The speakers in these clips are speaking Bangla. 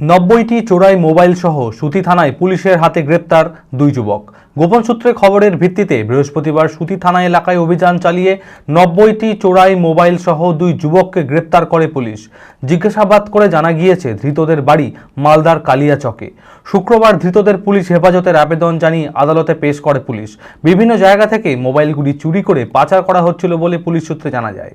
নব্বইটি চোরাই মোবাইল সহ সুতি থানায় পুলিশের হাতে গ্রেপ্তার দুই যুবক। গোপন সূত্রে খবরের ভিত্তিতে বৃহস্পতিবার সুতি থানা এলাকায় অভিযান চালিয়ে নব্বইটি চোরাই মোবাইল সহ দুই যুবককে গ্রেপ্তার করে পুলিশ। জিজ্ঞাসাবাদ করে জানা গিয়েছে, ধৃতদের বাড়ি মালদার কালিয়াচকে। শুক্রবার ধৃতদের পুলিশ হেফাজতের আবেদন জানিয়ে আদালতে পেশ করে পুলিশ। বিভিন্ন জায়গা থেকে মোবাইলগুলি চুরি করে পাচার করা হচ্ছিল বলে পুলিশ সূত্রে জানা যায়।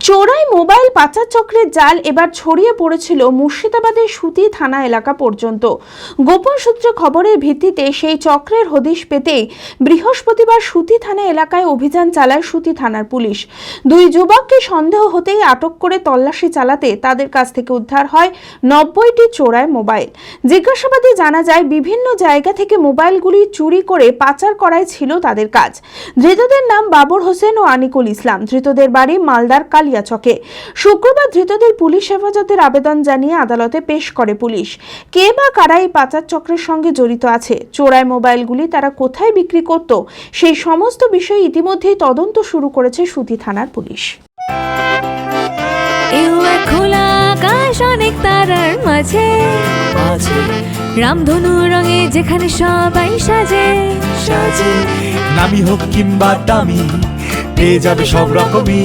চোরাই মোবাইল পাচার চক্রের জাল এবার ছড়িয়ে পড়েছিল মুর্শিদাবাদের সুতি থানা এলাকা পর্যন্ত। গোপন সূত্রে খবরের ভিত্তিতে সেই চক্রের হদিশ পেতেই বৃহস্পতিবার সুতি থানা এলাকায় অভিযান চালায় সুতি থানার পুলিশ। দুই যুবককে সন্দেহ হতেই আটক করে তল্লাশি চালাতে তাদের কাছ থেকে উদ্ধার হয় নব্বইটি চোরাই মোবাইল। জিজ্ঞাসাবাদে জানা যায়, বিভিন্ন জায়গা থেকে মোবাইলগুলি চুরি করে পাচার করাই ছিল তাদের কাজ। ধৃতদের নাম বাবর হোসেন ও আনিকুল ইসলাম। ধৃতদের বাড়ি মালদার কালিয়াচকে শুক্রবার ধৃতদের পুলিশ হেফাজতের আবেদন জানিয়ে আদালতে পেশ করে পুলিশ। কে বা কারা এই পাচার চক্রের সঙ্গে জড়িত আছে? চোরাই মোবাইলগুলি তারা কোথায় বিক্রি করত? সেই সমস্ত বিষয়ে ইতিমধ্যেই তদন্ত শুরু করেছে সুতি থানার পুলিশ। খোলা আকাশ অনেক তারার মাঝে। রামধনু রঙে যেখানে সবাই সাজে। সাজে। নামি হোক কিংবা দামি পেয়ে যাবে সব রকমই।